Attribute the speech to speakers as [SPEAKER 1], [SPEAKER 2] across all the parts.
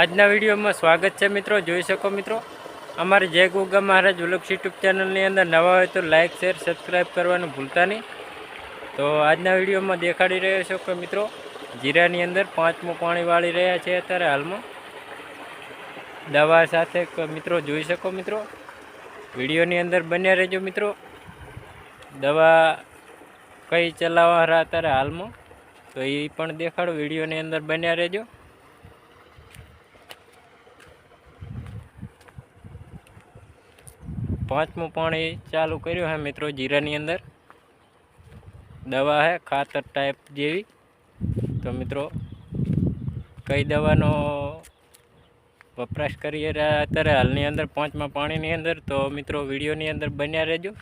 [SPEAKER 1] આજના વિડીયોમાં સ્વાગત છે મિત્રો. જોઈ શકો મિત્રો, અમારે જય ગુગા મહારાજ વ્લોગ્સ યુટ્યુબ ચેનલની અંદર નવા હોય તો લાઇક શેર સબસ્ક્રાઈબ કરવાનું ભૂલતા નહીં. તો આજના વિડીયોમાં દેખાડી રહ્યો છો કે મિત્રો, જીરાની અંદર પાંચમું પાણી વાળી રહ્યા છે અત્યારે હાલમાં. દવા સાથે મિત્રો, જોઈ શકો મિત્રો, વિડીયોની અંદર બન્યા રહેજો મિત્રો. દવા કઈ ચલાવવા રહ્યા અત્યારે હાલમાં, તો એ પણ દેખાડો, વિડીયોની અંદર બન્યા રહેજો. પાંચમું પાણી ચાલુ કર્યું હે મિત્રો જીરાની અંદર. દવા હે, ખાતર ટાઈપ જેવી. તો મિત્રો, કઈ દવાનો વપરાશ કરીએ અત્યારે? હાલની અંદર પાંચમા પાણીની અંદર. તો મિત્રો, વિડીયોની અંદર બન્યા રહેજો.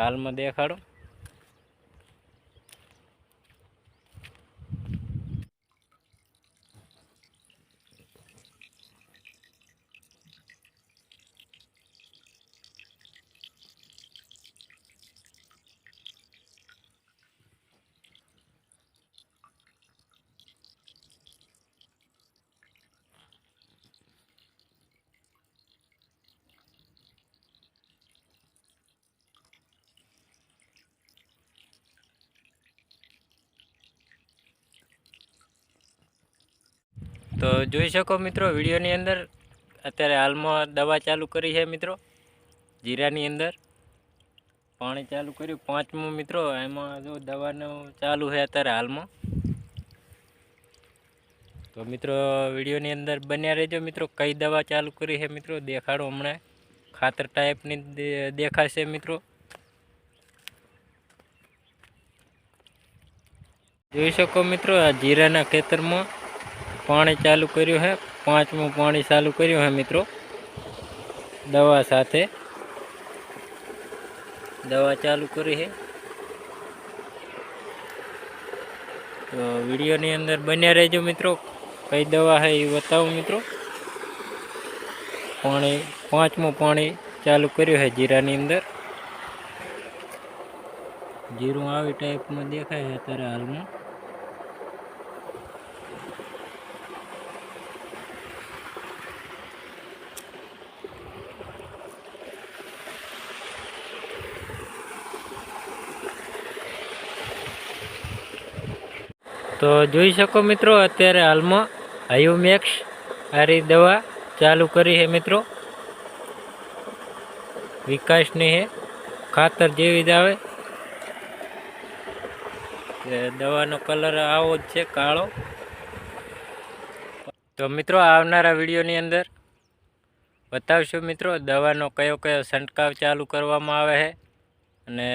[SPEAKER 1] હાલમાં દેખાડો. તો જોઈ શકો મિત્રો વિડીયોની અંદર, અત્યારે હાલમાં દવા ચાલુ કરી છે મિત્રો, જીરાની અંદર. પાણી ચાલુ કર્યું, પાંચમું મિત્રો, એમાં જો દવાનું ચાલુ છે અત્યારે હાલમાં. તો મિત્રો વિડીયોની અંદર બન્યા રહેજો મિત્રો, કઈ દવા ચાલુ કરી છે મિત્રો, દેખાડો હમણાં. ખાતર ટાઈપની દેખાશે મિત્રો. જોઈ શકો મિત્રો આ જીરાના ખેતરમાં. પાણી ચાલુ કર્યું છે પાંચમું પાણી ચાલુ કર્યું છે મિત્રો. દવા સાથે દવા ચાલુ કરી છે તો વિડીયોની અંદર બન્યા રહેજો મિત્રો. કઈ દવા છે એ બતાવું મિત્રો. પાણી, પાંચમું પાણી ચાલુ કર્યું છે જીરાની અંદર. જીરું આવી ટાઈપમાં દેખાય છે અત્યારે હાલમાં. તો જોઈ શકો મિત્રો, અત્યારે હાલમાં આયુમેક્સ આરી દવા ચાલુ કરી છે મિત્રો. વિકાસની હે ખાતર જેવી જ આવે. દવાનો કલર આવો જ છે, કાળો. તો મિત્રો, આવનારા વિડીયોની અંદર બતાવશું મિત્રો, દવાનો કયો કયો છંટકાવ ચાલુ કરવામાં આવે છે અને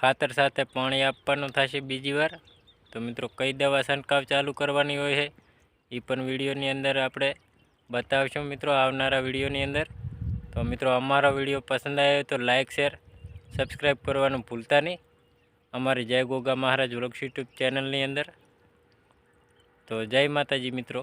[SPEAKER 1] ખાતર સાથે પાણી આપવાનું થશે બીજી વાર. તો મિત્રો, કઈ દવા છંટકાવ ચાલુ કરવાની હોય છે, એ પણ વિડીયોની અંદર આપણે બતાવશું મિત્રો આવનારા વિડીયોની અંદર. તો મિત્રો, અમારો વીડિયો પસંદ આવ્યો તો લાઇક શેર, સબસ્ક્રાઈબ કરવાનું ભૂલતા નહીં. અમારી જય ગોગા મહારાજ વ્લોગ્સ યુટ્યુબ ચેનલની અંદર. તો જય માતાજી મિત્રો.